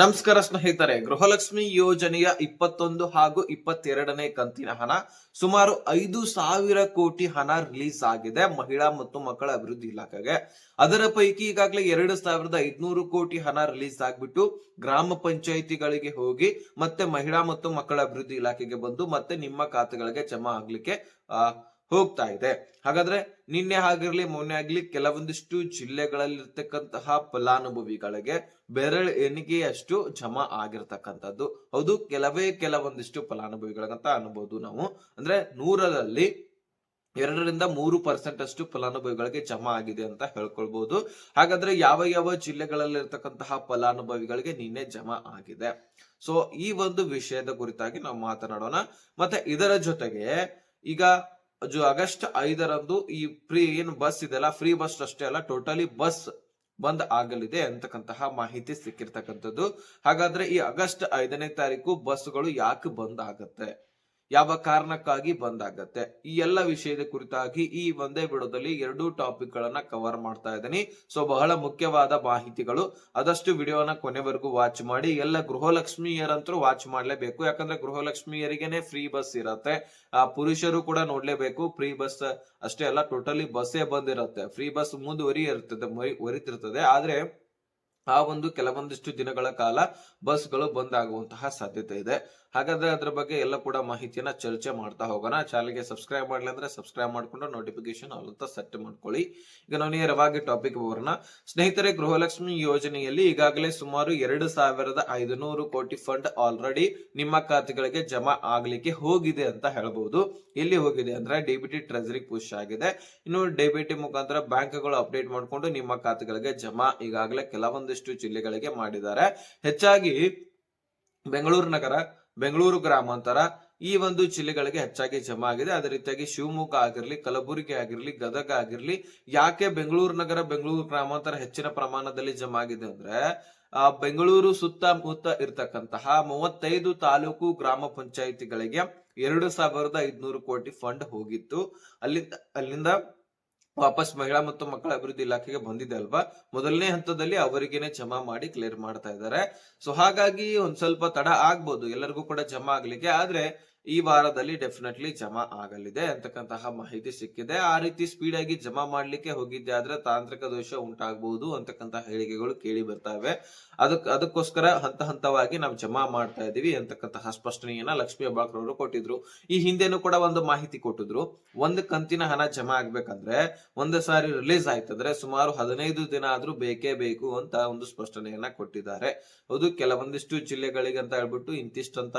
ನಮಸ್ಕಾರ ಸ್ನೇಹಿತರೆ, ಗೃಹಲಕ್ಷ್ಮಿ ಯೋಜನೆಯ ಇಪ್ಪತ್ತೊಂದು ಹಾಗೂ ಇಪ್ಪತ್ತೆರಡನೇ ಕಂತಿನ ಹಣ ಸುಮಾರು ಐದು ಸಾವಿರ ಕೋಟಿ ಹಣ ರಿಲೀಸ್ ಆಗಿದೆ. ಮಹಿಳಾ ಮತ್ತು ಮಕ್ಕಳ ಅಭಿವೃದ್ಧಿ ಇಲಾಖೆಗೆ ಅದರ ಪೈಕಿ ಈಗಾಗಲೇ ಎರಡು ಸಾವಿರದ ಐದ್ನೂರು ಕೋಟಿ ಹಣ ರಿಲೀಸ್ ಆಗ್ಬಿಟ್ಟು ಗ್ರಾಮ ಪಂಚಾಯಿತಿಗಳಿಗೆ ಹೋಗಿ ಮತ್ತೆ ಮಹಿಳಾ ಮತ್ತು ಮಕ್ಕಳ ಅಭಿವೃದ್ಧಿ ಇಲಾಖೆಗೆ ಬಂದು ಮತ್ತೆ ನಿಮ್ಮ ಖಾತೆಗಳಿಗೆ ಜಮಾ ಆಗ್ಲಿಕ್ಕೆ ಹೋಗ್ತಾ ಇದೆ. ಹಾಗಾದ್ರೆ ನಿನ್ನೆ ಆಗಿರ್ಲಿ, ಮೊನ್ನೆ ಆಗ್ಲಿ ಕೆಲವೊಂದಿಷ್ಟು ಜಿಲ್ಲೆಗಳಲ್ಲಿರ್ತಕ್ಕಂತಹ ಫಲಾನುಭವಿಗಳಿಗೆ ಬೆರಳ ಎಣಿಕೆಯಷ್ಟು ಜಮಾ ಆಗಿರ್ತಕ್ಕಂಥದ್ದು. ಹೌದು, ಕೆಲವೇ ಕೆಲವೊಂದಿಷ್ಟು ಫಲಾನುಭವಿಗಳಂತ ಅನ್ಬೋದು ನಾವು. ಅಂದ್ರೆ ನೂರರಲ್ಲಿ ಎರಡರಿಂದ ಮೂರು ಪರ್ಸೆಂಟ್ ಅಷ್ಟು ಫಲಾನುಭವಿಗಳಿಗೆ ಜಮಾ ಆಗಿದೆ ಅಂತ ಹೇಳ್ಕೊಳ್ಬಹುದು ಹಾಗಾದ್ರೆ ಯಾವ ಯಾವ ಜಿಲ್ಲೆಗಳಲ್ಲಿ ಇರ್ತಕ್ಕಂತಹ ಫಲಾನುಭವಿಗಳಿಗೆ ನಿನ್ನೆ ಜಮಾ ಆಗಿದೆ. ಸೊ ಈ ಒಂದು ವಿಷಯದ ಕುರಿತಾಗಿ ನಾವು ಮಾತನಾಡೋಣ. ಮತ್ತೆ ಇದರ ಜೊತೆಗೆ ಈಗ ಆಗಸ್ಟ್ ಐದರಂದು ಈ ಫ್ರೀ ಏನು ಬಸ್ ಇದೆಲ್ಲ ಫ್ರೀ ಬಸ್ ಅಷ್ಟೇ ಅಲ್ಲ, ಟೋಟಲಿ ಬಸ್ ಬಂದ್ ಆಗಲಿದೆ ಅಂತಕ್ಕಂತಹ ಮಾಹಿತಿ ಸಿಕ್ಕಿರ್ತಕ್ಕಂಥದ್ದು. ಹಾಗಾದ್ರೆ ಈ ಆಗಸ್ಟ್ ಐದನೇ ತಾರೀಕು ಬಸ್ಗಳು ಯಾಕೆ ಬಂದ್ ಆಗತ್ತೆ? ಯಾವ ಕಾರಣಕ್ಕಾಗಿ ಬಂದ್ ಆಗತ್ತೆ ಈ ಎಲ್ಲ ವಿಷಯದ ಕುರಿತಾಗಿ ಈ ಒಂದೇ ವಿಡಿಯೋದಲ್ಲಿ ಎರಡು ಟಾಪಿಕ್ ಗಳನ್ನ ಕವರ್ ಮಾಡ್ತಾ ಇದ್ದೀನಿ. ಸೊ ಬಹಳ ಮುಖ್ಯವಾದ ಮಾಹಿತಿಗಳು. ಆದಷ್ಟು ವಿಡಿಯೋನ ಕೊನೆವರೆಗೂ ವಾಚ್ ಮಾಡಿ. ಎಲ್ಲ ಗೃಹಲಕ್ಷ್ಮಿಯರಂತರೂ ವಾಚ್ ಮಾಡ್ಲೇಬೇಕು. ಯಾಕಂದ್ರೆ ಗೃಹಲಕ್ಷ್ಮಿಯರಿಗೆನೆ ಫ್ರೀ ಬಸ್ ಇರತ್ತೆ. ಆ ಪುರುಷರು ಕೂಡ ನೋಡ್ಲೇಬೇಕು. ಫ್ರೀ ಬಸ್ ಅಷ್ಟೇ ಅಲ್ಲ ಟೋಟಲಿ ಬಸ್ಸೇ ಬಂದಿರತ್ತೆ. ಫ್ರೀ ಬಸ್ ಮುಂದುವರಿ ಇರ್ತದೆ ಒರಿತಿರ್ತದೆ. ಆದ್ರೆ, ಆ ಒಂದು ಕೆಲವೊಂದಿಷ್ಟು ದಿನಗಳ ಕಾಲ ಬಸ್ಗಳು ಬಂದ್ ಆಗುವಂತಹ ಸಾಧ್ಯತೆ ಇದೆ. ಹಾಗಾದ್ರೆ ಅದ್ರ ಬಗ್ಗೆ ಎಲ್ಲ ಕೂಡ ಮಾಹಿತಿಯನ್ನ ಚರ್ಚೆ ಮಾಡ್ತಾ ಹೋಗೋಣ. ಚಾನಲ್ಗೆ ಸಬ್ಸ್ಕ್ರೈಬ್ ಮಾಡಲಿ ಅಂದ್ರೆ ಸಬ್ಸ್ಕ್ರೈಬ್ ಮಾಡ್ಕೊಂಡು ನೋಟಿಫಿಕೇಶನ್ ಅಂತ ಸೆಟ್ ಮಾಡ್ಕೊಳ್ಳಿ. ಈಗ ನಾವು ನೇರವಾಗಿ ಟಾಪಿಕ್ ಬರೋಣ. ಸ್ನೇಹಿತರೆ, ಗೃಹಲಕ್ಷ್ಮಿ ಯೋಜನೆಯಲ್ಲಿ ಈಗಾಗಲೇ ಸುಮಾರು ಎರಡು ಸಾವಿರದ ಐದುನೂರು ಕೋಟಿ ಫಂಡ್ ಆಲ್ರೆಡಿ ನಿಮ್ಮ ಖಾತೆಗಳಿಗೆ ಜಮಾ ಆಗ್ಲಿಕ್ಕೆ ಹೋಗಿದೆ ಅಂತ ಹೇಳಬಹುದು ಎಲ್ಲಿ ಹೋಗಿದೆ ಅಂದ್ರೆ ಡಿಬಿಟಿ ಟ್ರೆಜರಿ ಪುಷ್ ಆಗಿದೆ. ಇನ್ನು ಡಿಬಿಟಿ ಮುಖಾಂತರ ಬ್ಯಾಂಕ್ಗಳು ಅಪ್ಡೇಟ್ ಮಾಡಿಕೊಂಡು ನಿಮ್ಮ ಖಾತೆಗಳಿಗೆ ಜಮಾ ಈಗಾಗಲೇ ಕೆಲವೊಂದಿಷ್ಟು ಜಿಲ್ಲೆಗಳಿಗೆ ಮಾಡಿದ್ದಾರೆ. ಹೆಚ್ಚಾಗಿ ಬೆಂಗಳೂರು ನಗರ ಬೆಂಗಳೂರು ಗ್ರಾಮಾಂತರ ಈ ಒಂದು ಜಿಲ್ಲೆಗಳಿಗೆ ಹೆಚ್ಚಾಗಿ ಜಮಾ ಆಗಿದೆ. ಅದೇ ರೀತಿಯಾಗಿ ಶಿವಮೊಗ್ಗ ಆಗಿರ್ಲಿ, ಕಲಬುರಗಿ ಆಗಿರ್ಲಿ, ಗದಗ ಆಗಿರ್ಲಿ, ಯಾಕೆ ಬೆಂಗಳೂರು ನಗರ, ಬೆಂಗಳೂರು ಗ್ರಾಮಾಂತರ ಹೆಚ್ಚಿನ ಪ್ರಮಾಣದಲ್ಲಿ ಜಮಾ ಆಗಿದೆ ಅಂದ್ರೆ, ಆ, ಬೆಂಗಳೂರು ಸುತ್ತಮುತ್ತ ಇರ್ತಕ್ಕಂತಹ ಮೂವತ್ತೈದು ತಾಲೂಕು ಗ್ರಾಮ ಪಂಚಾಯಿತಿಗಳಿಗೆ ಎರಡು ಸಾವಿರದ ಐದ್ನೂರು ಕೋಟಿ ಫಂಡ್ ಹೋಗಿತ್ತು. ಅಲ್ಲಿಂದ ಅಲ್ಲಿಂದ ವಾಪಸ್ ಮಹಿಳಾ ಮತ್ತು ಮಕ್ಕಳ ಅಭಿವೃದ್ಧಿ ಇಲಾಖೆಗೆ ಬಂದಿದೆ ಅಲ್ವಾ? ಮೊದಲನೇ ಹಂತದಲ್ಲಿ ಅವರಿಗೇನೆ ಜಮಾ ಮಾಡಿ ಕ್ಲಿಯರ್ ಮಾಡ್ತಾ ಇದ್ದಾರೆ. ಸೊ ಹಾಗಾಗಿ ಒಂದ್ ಸ್ವಲ್ಪ ತಡ ಆಗ್ಬೋದು. ಎಲ್ಲರಿಗೂ ಕೂಡ ಜಮಾ ಆಗ್ಲಿಕ್ಕೆ. ಆದ್ರೆ ಈ ವಾರದಲ್ಲಿ ಡೆಫಿನೆಟ್ಲಿ ಜಮಾ ಆಗಲಿದೆ ಅಂತಕ್ಕಂತಹ ಮಾಹಿತಿ ಸಿಕ್ಕಿದೆ. ಆ ರೀತಿ ಸ್ಪೀಡ್ ಆಗಿ ಜಮಾ ಮಾಡ್ಲಿಕ್ಕೆ ಹೋಗಿದ್ದೆ ಆದ್ರೆ ತಾಂತ್ರಿಕ ದೋಷ ಉಂಟಾಗಬಹುದು ಅಂತಕ್ಕಂತಹ ಹೇಳಿಕೆಗಳು ಕೇಳಿ ಬರ್ತವೆ. ಅದಕ್, ಅದಕ್ಕೋಸ್ಕರ ಹಂತ ಹಂತವಾಗಿ ನಾವು ಜಮಾ ಮಾಡ್ತಾ ಇದೀವಿ ಅಂತಕ್ಕಂತಹ ಸ್ಪಷ್ಟನೆಯನ್ನ ಲಕ್ಷ್ಮೀ ಹೆಬ್ಬಾಳ್ಕರ್ ಅವರು ಕೊಟ್ಟಿದ್ರು. ಈ ಹಿಂದೆನೂ ಕೂಡ ಒಂದು ಮಾಹಿತಿ ಕೊಟ್ಟಿದ್ರು. ಒಂದು ಕಂತಿನ ಹಣ ಜಮಾ ಆಗ್ಬೇಕಂದ್ರೆ ಒಂದು ಸಾರಿ ರಿಲೀಸ್ ಆಯ್ತಂದ್ರೆ ಸುಮಾರು ಹದಿನೈದು ದಿನ ಆದ್ರೂ ಬೇಕೇ ಬೇಕು ಅಂತ ಒಂದು ಸ್ಪಷ್ಟನೆಯನ್ನ ಕೊಟ್ಟಿದ್ದಾರೆ. ಹೌದು, ಕೆಲವೊಂದಿಷ್ಟು ಜಿಲ್ಲೆಗಳಿಗೆ ಅಂತ ಹೇಳ್ಬಿಟ್ಟು ಇಂತಿಷ್ಟಂತ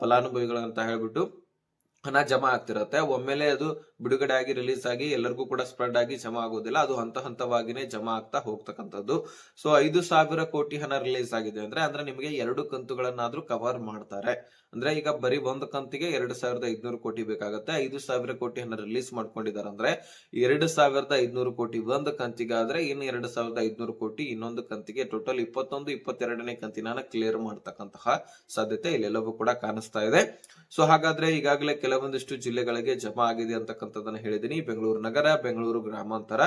ಫಲಾನುಭವಿಗಳು ಅಂತ ಹೇಳ್ಬಿಟ್ಟು ಹಣ ಜಮಾ ಆಗ್ತಿರತ್ತೆ. ಒಮ್ಮೆಲೆ ಅದು ಬಿಡುಗಡೆ ಆಗಿ ರಿಲೀಸ್ ಆಗಿ ಎಲ್ಲರಿಗೂ ಕೂಡ ಸ್ಪ್ರೆಡ್ ಆಗಿ ಜಮಾ ಆಗೋದಿಲ್ಲ. ಅದು ಹಂತ ಹಂತವಾಗಿನೇ ಜಮಾ ಆಗ್ತಾ ಹೋಗ್ತಕ್ಕಂಥದ್ದು. ಸೊ ಐದು ಸಾವಿರ ಕೋಟಿ ಹಣ ರಿಲೀಸ್ ಆಗಿದೆ ಅಂದ್ರೆ ಅಂದ್ರೆ ನಿಮಗೆ ಎರಡು ಕಂತುಗಳನ್ನಾದ್ರೂ ಕವರ್ ಮಾಡ್ತಾರೆ. ಅಂದ್ರೆ ಈಗ ಬರೀ ಒಂದ್ ಕಂತಿಗೆ ಎರಡು ಸಾವಿರದ ಐದ್ನೂರು ಕೋಟಿ ಬೇಕಾಗತ್ತೆ. ಐದು ಸಾವಿರ ಕೋಟಿ ಹಣ ರಿಲೀಸ್ ಮಾಡ್ಕೊಂಡಿದ್ದಾರೆ ಅಂದ್ರೆ, ಎರಡು ಸಾವಿರದ ಐದ್ನೂರು ಕೋಟಿ ಒಂದು ಕಂತಿಗಾದ್ರೆ, ಇನ್ನು ಎರಡು ಸಾವಿರದ ಐದ್ನೂರು ಕೋಟಿ ಇನ್ನೊಂದು ಕಂತಿಗೆ ಟೋಟಲ್ ಇಪ್ಪತ್ತೊಂದು, ಇಪ್ಪತ್ತೆರಡನೇ ಕಂತಿನ ಕ್ಲಿಯರ್ ಮಾಡ್ತಕ್ಕಂತಹ ಸಾಧ್ಯತೆ ಇಲ್ಲೆಲ್ಲವೂ ಕೂಡ ಕಾಣಿಸ್ತಾ ಇದೆ. ಸೊ ಹಾಗಾದ್ರೆ ಈಗಾಗಲೇ ಕೆಲವೊಂದಿಷ್ಟು ಜಿಲ್ಲೆಗಳಿಗೆ ಜಮಾ ಆಗಿದೆ ಅಂತಕ್ಕಂಥದ್ದನ್ನ ಹೇಳಿದ್ದೀನಿ. ಬೆಂಗಳೂರು ನಗರ ಬೆಂಗಳೂರು ಗ್ರಾಮಾಂತರ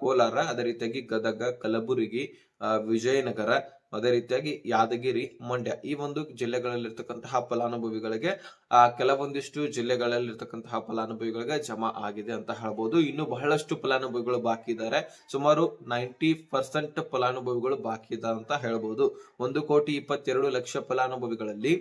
ಕೋಲಾರ ಅದೇ ರೀತಿಯಾಗಿ ಗದಗ ಕಲಬುರಗಿ ಆ, ವಿಜಯನಗರ ಅದೇ ರೀತಿಯಾಗಿ ಯಾದಗಿರಿ ಮಂಡ್ಯ ಈ ಒಂದು ಜಿಲ್ಲೆಗಳಲ್ಲಿರ್ತಕ್ಕಂತಹ ಫಲಾನುಭವಿಗಳಿಗೆ ಆ ಕೆಲವೊಂದಿಷ್ಟು ಜಿಲ್ಲೆಗಳಲ್ಲಿರ್ತಕ್ಕಂತಹ ಫಲಾನುಭವಿಗಳಿಗೆ ಜಮಾ ಆಗಿದೆ ಅಂತ ಹೇಳ್ಬೋದು. ಇನ್ನು ಬಹಳಷ್ಟು ಫಲಾನುಭವಿಗಳು ಬಾಕಿ ಇದ್ದಾರೆ ಸುಮಾರು ನೈಂಟಿ ಪರ್ಸೆಂಟ್ ಫಲಾನುಭವಿಗಳು ಬಾಕಿ ಇದ್ದಾರೆ ಅಂತ ಹೇಳ್ಬೋದು. ಒಂದು ಕೋಟಿ ಇಪ್ಪತ್ತೆರಡು ಲಕ್ಷ ಫಲಾನುಭವಿಗಳಲ್ಲಿ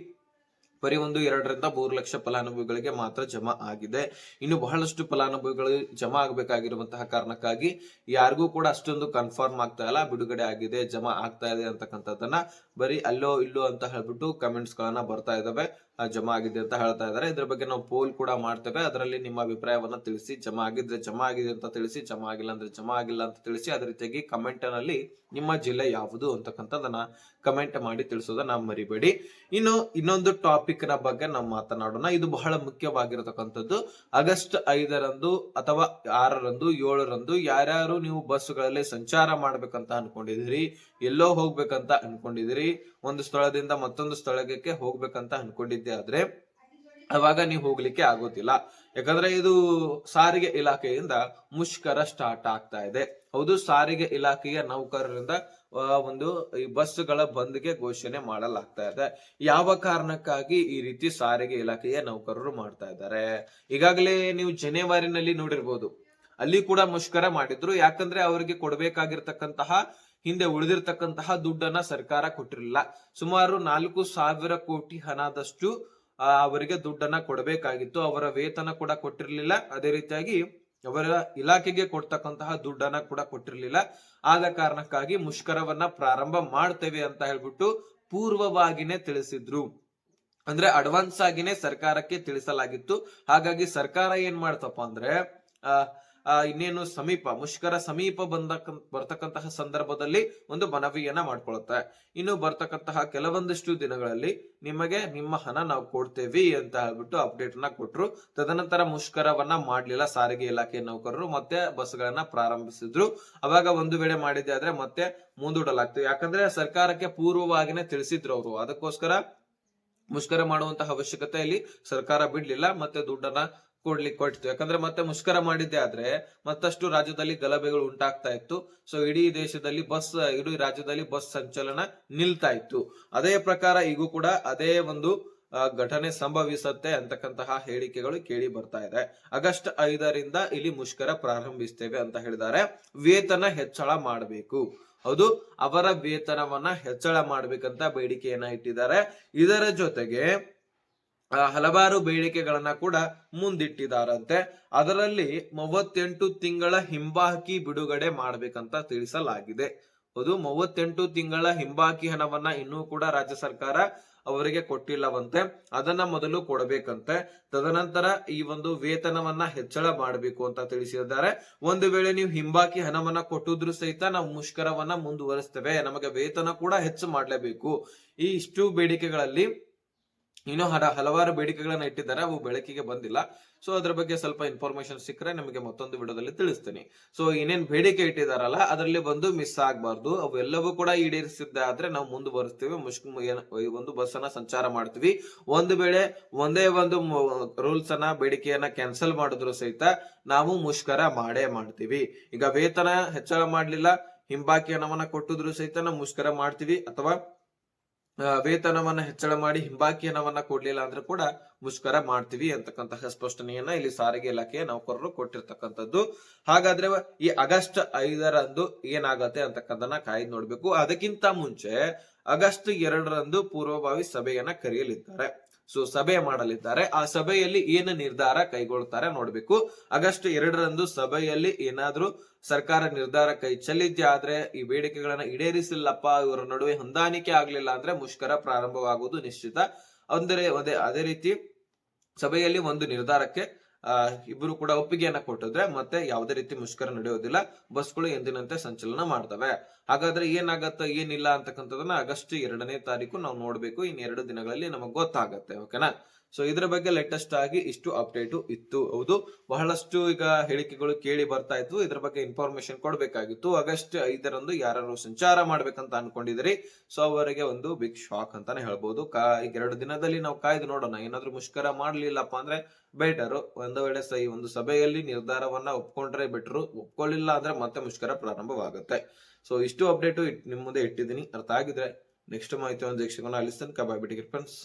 ಬರೀ ಒಂದು ಎರಡರಿಂದ ಮೂರು ಲಕ್ಷ ಫಲಾನುಭವಿಗಳಿಗೆ ಮಾತ್ರ ಜಮಾ ಆಗಿದೆ. ಇನ್ನು ಬಹಳಷ್ಟು ಫಲಾನುಭವಿಗಳು ಜಮಾ ಆಗಬೇಕಾಗಿರುವಂತಹ ಕಾರಣಕ್ಕಾಗಿ ಯಾರಿಗೂ ಕೂಡ ಅಷ್ಟೊಂದು ಕನ್ಫರ್ಮ್ ಆಗ್ತಾ ಇಲ್ಲ, ಬಿಡುಗಡೆ ಆಗಿದೆ, ಜಮಾ ಆಗ್ತಾ ಇದೆ ಅಂತಕ್ಕಂಥದ್ದನ್ನ ಬರೀ ಅಲ್ಲೋ ಇಲ್ಲೋ ಅಂತ ಹೇಳ್ಬಿಟ್ಟು ಕಮೆಂಟ್ಸ್ ಗಳನ್ನ ಬರ್ತಾ ಇದಾವೆ. ಜಮಾ ಆಗಿದೆ ಅಂತ ಹೇಳ್ತಾ ಇದಾರೆ ಇದ್ರ ಬಗ್ಗೆ ನಾವು ಪೋಲ್ ಕೂಡ ಮಾಡ್ತೇವೆ. ಅದರಲ್ಲಿ ನಿಮ್ಮ ಅಭಿಪ್ರಾಯವನ್ನ ತಿಳಿಸಿ. ಜಮಾ ಆಗಿದ್ರೆ ಜಮಾ ಆಗಿದೆ ಅಂತ ತಿಳಿಸಿ, ಜಮಾ ಆಗಿಲ್ಲ ಅಂದ್ರೆ ಜಮಾ ಆಗಿಲ್ಲ ಅಂತ ತಿಳಿಸಿ ಅದೇ ರೀತಿಯಾಗಿ ಕಮೆಂಟ್ನಲ್ಲಿ ನಿಮ್ಮ ಜಿಲ್ಲೆ ಯಾವುದು ಅಂತಕ್ಕಂಥದ್ದನ್ನ ಕಮೆಂಟ್ ಮಾಡಿ ತಿಳಿಸೋದನ್ನ ಮರಿಬೇಡಿ. ಇನ್ನು ಇನ್ನೊಂದು ಟಾಪಿಕ್ನ ಬಗ್ಗೆ ನಾವು ಮಾತನಾಡೋಣ. ಇದು ಬಹಳ ಮುಖ್ಯವಾಗಿರತಕ್ಕಂಥದ್ದು. ಆಗಸ್ಟ್ ಐದರಂದು ಅಥವಾ ಆರರಂದು, ಏಳರಂದು ಯಾರ್ಯಾರು ನೀವು ಬಸ್ಗಳಲ್ಲಿ ಸಂಚಾರ ಮಾಡ್ಬೇಕಂತ ಅನ್ಕೊಂಡಿದಿರಿ ಎಲ್ಲೋ ಹೋಗ್ಬೇಕಂತ ಅನ್ಕೊಂಡಿದಿರಿ ಒಂದು ಸ್ಥಳದಿಂದ ಮತ್ತೊಂದು ಸ್ಥಳಕ್ಕೆ ಹೋಗ್ಬೇಕಂತ ಅನ್ಕೊಂಡಿದ್ದೆ ಆದ್ರೆ ಅವಾಗ ನೀವು ಹೋಗ್ಲಿಕ್ಕೆ ಆಗೋದಿಲ್ಲ. ಯಾಕಂದ್ರೆ ಇದು ಸಾರಿಗೆ ಇಲಾಖೆಯಿಂದ ಮುಷ್ಕರ ಸ್ಟಾರ್ಟ್ ಆಗ್ತಾ ಇದೆ. ಹೌದು, ಸಾರಿಗೆ ಇಲಾಖೆಯ ನೌಕರರಿಂದ ಒಂದು ಈ ಬಸ್ಗಳ ಬಂದ್ಗೆ ಘೋಷಣೆ ಮಾಡಲಾಗ್ತಾ ಇದೆ. ಯಾವ ಕಾರಣಕ್ಕಾಗಿ ಈ ರೀತಿ ಸಾರಿಗೆ ಇಲಾಖೆಯ ನೌಕರರು ಮಾಡ್ತಾ ಇದ್ದಾರೆ? ಈಗಾಗಲೇ ನೀವು ಜನವರಿನಲ್ಲಿ ನೋಡಿರ್ಬೋದು. ಅಲ್ಲಿ ಕೂಡ ಮುಷ್ಕರ ಮಾಡಿದ್ರು. ಯಾಕಂದ್ರೆ ಅವರಿಗೆ ಕೊಡಬೇಕಾಗಿರ್ತಕ್ಕಂತಹ ಹಿಂದೆ ಉಳಿದಿರ್ತಕ್ಕಂತಹ ದುಡ್ಡನ್ನ ಸರ್ಕಾರ ಕೊಟ್ಟಿರಲಿಲ್ಲ. ಸುಮಾರು ನಾಲ್ಕು ಸಾವಿರ ಕೋಟಿ ಹಣದಷ್ಟು ಅವರಿಗೆ ದುಡ್ಡನ್ನ ಕೊಡಬೇಕಾಗಿತ್ತು. ಅವರ ವೇತನ ಕೂಡ ಕೊಟ್ಟಿರಲಿಲ್ಲ. ಅದೇ ರೀತಿಯಾಗಿ ಅವರ ಇಲಾಖೆಗೆ ಕೊಡ್ತಕ್ಕಂತಹ ದುಡ್ಡನ್ನ ಕೂಡ ಕೊಟ್ಟಿರಲಿಲ್ಲ. ಆದ ಕಾರಣಕ್ಕಾಗಿ ಮುಷ್ಕರವನ್ನ ಪ್ರಾರಂಭ ಮಾಡ್ತೇವೆ ಅಂತ ಹೇಳ್ಬಿಟ್ಟು ಪೂರ್ವವಾಗಿನೇ ತಿಳಿಸಿದ್ರು. ಅಂದ್ರೆ ಅಡ್ವಾನ್ಸ್ ಆಗಿನೇ ಸರ್ಕಾರಕ್ಕೆ ತಿಳಿಸಲಾಗಿತ್ತು. ಹಾಗಾಗಿ ಸರ್ಕಾರ ಏನ್ ಮಾಡ್ತಪ್ಪ ಅಂದ್ರೆ ಅಹ್ ಇನ್ನೇನು ಸಮೀಪ, ಮುಷ್ಕರ ಸಮೀಪ ಬಂದ ಬರ್ತಕ್ಕಂತಹ ಸಂದರ್ಭದಲ್ಲಿ ಒಂದು ಮನವಿಯನ್ನ ಮಾಡ್ಕೊಳುತ್ತೆ. ಇನ್ನು ಬರ್ತಕ್ಕಂತಹ ಕೆಲವೊಂದಿಷ್ಟು ದಿನಗಳಲ್ಲಿ ನಿಮಗೆ ನಿಮ್ಮ ಹಣ ನಾವು ಕೊಡ್ತೇವಿ ಅಂತ ಹೇಳ್ಬಿಟ್ಟು ಅಪ್ಡೇಟ್ನ ಕೊಟ್ರು. ತದನಂತರ ಮುಷ್ಕರವನ್ನ ಮಾಡ್ಲಿಲ್ಲ, ಸಾರಿಗೆ ಇಲಾಖೆ ನೌಕರರು ಮತ್ತೆ ಬಸ್ಗಳನ್ನ ಪ್ರಾರಂಭಿಸಿದ್ರು. ಅವಾಗ ಒಂದು ವೇಳೆ ಮಾಡಿದ್ದೆ ಆದ್ರೆ ಮತ್ತೆ ಮುಂದೂಡಲಾಗ್ತದೆ ಯಾಕಂದ್ರೆ ಸರ್ಕಾರಕ್ಕೆ ಪೂರ್ವವಾಗಿನೇ ತಿಳಿಸಿದ್ರು ಅವರು. ಅದಕ್ಕೋಸ್ಕರ ಮುಷ್ಕರ ಮಾಡುವಂತಹ ಅವಶ್ಯಕತೆ ಇಲ್ಲಿ ಸರ್ಕಾರ ಬಿಡ್ಲಿಲ್ಲ, ಮತ್ತೆ ದುಡ್ಡನ್ನ ಕೊಡ್ಲಿಕ್ಕೆ ಕೊಡ್ತು ಯಾಕಂದ್ರೆ ಮತ್ತೆ ಮುಷ್ಕರ ಮಾಡಿದ್ದೆ ಆದ್ರೆ ಮತ್ತಷ್ಟು ರಾಜ್ಯದಲ್ಲಿ ಗಲಭೆಗಳು ಉಂಟಾಗ್ತಾ ಇತ್ತು. ಸೊ ಇಡೀ ದೇಶದಲ್ಲಿ ಬಸ್, ಇಡೀ ರಾಜ್ಯದಲ್ಲಿ ಬಸ್ ಸಂಚಲನ ನಿಲ್ತಾ ಇತ್ತು. ಅದೇ ಪ್ರಕಾರ ಈಗೂ ಕೂಡ ಅದೇ ಒಂದು ಘಟನೆ ಸಂಭವಿಸತ್ತೆ ಅಂತಕ್ಕಂತಹ ಹೇಳಿಕೆಗಳು ಕೇಳಿ ಬರ್ತಾ ಇದೆ. ಆಗಸ್ಟ್ ಐದರಿಂದ ಇಲ್ಲಿ ಮುಷ್ಕರ ಪ್ರಾರಂಭಿಸ್ತೇವೆ ಅಂತ ಹೇಳಿದ್ದಾರೆ. ವೇತನ ಹೆಚ್ಚಳ ಮಾಡಬೇಕು. ಹೌದು, ಅವರ ವೇತನವನ್ನ ಹೆಚ್ಚಳ ಮಾಡ್ಬೇಕಂತ ಬೇಡಿಕೆಯನ್ನ ಇಟ್ಟಿದ್ದಾರೆ. ಇದರ ಜೊತೆಗೆ ಹಲವಾರು ಬೇಡಿಕೆಗಳನ್ನ ಕೂಡ ಮುಂದಿಟ್ಟಿದಾರಂತೆ. ಅದರಲ್ಲಿ ಮೂವತ್ತೆಂಟು ತಿಂಗಳ ಹಿಂಬಾಕಿ ಬಿಡುಗಡೆ ಮಾಡ್ಬೇಕಂತ ತಿಳಿಸಲಾಗಿದೆ. ಅದು ಮೂವತ್ತೆಂಟು ತಿಂಗಳ ಹಿಂಬಾಕಿ ಹಣವನ್ನ ಇನ್ನೂ ಕೂಡ ರಾಜ್ಯ ಸರ್ಕಾರ ಅವರಿಗೆ ಕೊಟ್ಟಿಲ್ಲವಂತೆ. ಅದನ್ನ ಮೊದಲು ಕೊಡಬೇಕಂತೆ. ತದನಂತರ ಈ ಒಂದು ವೇತನವನ್ನ ಹೆಚ್ಚಳ ಮಾಡಬೇಕು ಅಂತ ತಿಳಿಸಿದ್ದಾರೆ. ಒಂದು ವೇಳೆ ನೀವು ಹಿಂಬಾಕಿ ಹಣವನ್ನ ಕೊಟ್ಟಿದ್ರು ಸಹಿತ ನಾವು ಮುಷ್ಕರವನ್ನ ಮುಂದುವರಿಸ್ತೇವೆ. ನಮಗೆ ವೇತನ ಕೂಡ ಹೆಚ್ಚು ಮಾಡಲೇಬೇಕು. ಈ ಇಷ್ಟು ಬೇಡಿಕೆಗಳಲ್ಲಿ ಇನ್ನೂ ಹಣ ಹಲವಾರು ಬೇಡಿಕೆಗಳನ್ನ ಇಟ್ಟಿದ್ದಾರೆ, ಅವು ಬೆಳಕಿಗೆ ಬಂದಿಲ್ಲ. ಸೊ ಅದ್ರ ಬಗ್ಗೆ ಸ್ವಲ್ಪ ಇನ್ಫಾರ್ಮೇಶನ್ ಸಿಕ್ಕರೆ ನಿಮಗೆ ಮತ್ತೊಂದು ವಿಡಿಯೋದಲ್ಲಿ ತಿಳಿಸ್ತೀನಿ. ಸೊ ಏನೇನ್ ಬೇಡಿಕೆ ಇಟ್ಟಿದಾರಲ್ಲ, ಅದರಲ್ಲಿ ಬಂದು ಮಿಸ್ ಆಗಬಾರ್ದು. ಅವೆಲ್ಲವೂ ಕೂಡ ಈಡೇರಿಸಿದ್ದೆ ಆದ್ರೆ ನಾವು ಮುಂದುವರಿಸ್ತೀವಿ. ಮುಷ್ಕ ಒಂದು ಬಸ್ ಅನ್ನ ಸಂಚಾರ ಮಾಡ್ತೀವಿ. ಒಂದು ವೇಳೆ ಒಂದೇ ಒಂದು ರೂಲ್ಸ್ ಅನ್ನ, ಬೇಡಿಕೆಯನ್ನ ಕ್ಯಾನ್ಸಲ್ ಮಾಡಿದ್ರು ಸಹಿತ ನಾವು ಮುಷ್ಕರ ಮಾಡೇ ಮಾಡ್ತೀವಿ. ಈಗ ವೇತನ ಹೆಚ್ಚಳ ಮಾಡ್ಲಿಲ್ಲ, ಹಿಂಬಾಕಿ ಹಣವನ್ನ ಕೊಟ್ಟಿದ್ರು ಸಹಿತ ನಾವು ಮುಷ್ಕರ ಮಾಡ್ತೀವಿ. ಅಥವಾ ವೇತನವನ್ನ ಹೆಚ್ಚಳ ಮಾಡಿ ಹಿಂಬಾಕಿ ಹಣವನ್ನ ಕೊಡ್ಲಿಲ್ಲ ಅಂದ್ರೆ ಕೂಡ ಮುಷ್ಕರ ಮಾಡ್ತೀವಿ ಅಂತಕ್ಕಂತಹ ಸ್ಪಷ್ಟನೆಯನ್ನ ಇಲ್ಲಿ ಸಾರಿಗೆ ಇಲಾಖೆಯ ನೌಕರರು ಕೊಟ್ಟಿರ್ತಕ್ಕಂಥದ್ದು. ಹಾಗಾದ್ರೆ ಈ ಆಗಸ್ಟ್ ಐದರಂದು ಏನಾಗತ್ತೆ ಅಂತಕ್ಕಂಥನ್ನ ಕಾಯ್ದು ನೋಡ್ಬೇಕು. ಅದಕ್ಕಿಂತ ಮುಂಚೆ ಆಗಸ್ಟ್ ಎರಡರಂದು ಪೂರ್ವಭಾವಿ ಸಭೆಯನ್ನ ಕರೆಯಲಿದ್ದಾರೆ. ಸೊ ಸಭೆ ಮಾಡಲಿದ್ದಾರೆ. ಆ ಸಭೆಯಲ್ಲಿ ಏನು ನಿರ್ಧಾರ ಕೈಗೊಳ್ತಾರೆ ನೋಡ್ಬೇಕು. ಆಗಸ್ಟ್ ಎರಡರಂದು ಸಭೆಯಲ್ಲಿ ಏನಾದ್ರೂ ಸರ್ಕಾರ ನಿರ್ಧಾರ ಕೈ ಚೆಲ್ಲಿದ್ದೆ ಆದ್ರೆ ಈ ಬೇಡಿಕೆಗಳನ್ನ ಈಡೇರಿಸಿಲ್ಲಪ್ಪ, ಇವರ ನಡುವೆ ಹೊಂದಾಣಿಕೆ ಆಗ್ಲಿಲ್ಲ ಅಂದ್ರೆ ಮುಷ್ಕರ ಪ್ರಾರಂಭವಾಗುವುದು ನಿಶ್ಚಿತ. ಅಂದರೆ ಅದೇ ಅದೇ ರೀತಿ ಸಭೆಯಲ್ಲಿ ಒಂದು ನಿರ್ಧಾರಕ್ಕೆ ಇಬ್ಬರು ಕೂಡ ಒಪ್ಪಿಗೆಯನ್ನ ಕೊಟ್ಟಿದ್ರೆ ಮತ್ತೆ ಯಾವುದೇ ರೀತಿ ಮುಷ್ಕರ ನಡೆಯೋದಿಲ್ಲ. ಬಸ್ಗಳು ಎಂದಿನಂತೆ ಸಂಚಲನ ಮಾಡ್ತವೆ. ಹಾಗಾದ್ರೆ ಏನಾಗತ್ತ, ಏನಿಲ್ಲ ಅಂತಕ್ಕಂಥದನ್ನ ಆಗಸ್ಟ್ ಎರಡನೇ ತಾರೀಕು ನಾವು ನೋಡ್ಬೇಕು. ಇನ್ ಎರಡು ದಿನಗಳಲ್ಲಿ ನಮಗ್ ಗೊತ್ತಾಗತ್ತೆ ಓಕೆನಾ ಸೊ ಇದ್ರ ಬಗ್ಗೆ ಲೇಟೆಸ್ಟ್ ಆಗಿ ಇಷ್ಟು ಅಪ್ಡೇಟ್ ಇತ್ತು. ಹೌದು, ಬಹಳಷ್ಟು ಈಗ ಹೇಳಿಕೆಗಳು ಕೇಳಿ ಬರ್ತಾ ಇತ್ತು ಇದ್ರ ಬಗ್ಗೆ ಇನ್ಫಾರ್ಮೇಶನ್ ಕೊಡ್ಬೇಕಾಗಿತ್ತು. ಆಗಸ್ಟ್ ಐದರಂದು ಯಾರು ಸಂಚಾರ ಮಾಡ್ಬೇಕಂತ ಅನ್ಕೊಂಡಿದ್ರಿ ಸೊ ಅವರಿಗೆ ಒಂದು ಬಿಗ್ ಶಾಕ್ ಅಂತಾನೆ ಹೇಳ್ಬೋದು. ಕಾ, ಈಗ ಎರಡು ದಿನದಲ್ಲಿ ನಾವು ಕಾಯ್ದು ನೋಡೋಣ. ಏನಾದ್ರೂ ಮುಷ್ಕರ ಮಾಡ್ಲಿಲ್ಲಪ್ಪ ಅಂದ್ರೆ ಬೆಟರ್ ಒಂದು ವೇಳೆ ಸಹ, ಒಂದು ಸಭೆಯಲ್ಲಿ ನಿರ್ಧಾರವನ್ನ ಒಪ್ಕೊಂಡ್ರೆ ಬಿಟ್ರು ಒಪ್ಕೊಳ್ಳಿಲ್ಲ ಅಂದ್ರೆ ಮತ್ತೆ ಮುಷ್ಕರ ಪ್ರಾರಂಭವಾಗುತ್ತೆ. ಸೊ ಇಷ್ಟು ಅಪ್ಡೇಟು ನಿಮ್ ಮುಂದೆ ಇಟ್ಟಿದ್ದೀನಿ. ಅರ್ಥ ಆಗಿದ್ರೆ ನೆಕ್ಸ್ಟ್ ಮಾಹಿತಿ ಒಂದು ಯಕ್ಷಗಾನ ಅಲ್ಲಿ ಕಬಾಯ್ ಬಾಯ್ ಬಿಟ್ಟಿಗೆ ಫ್ರೆಂಡ್ಸ್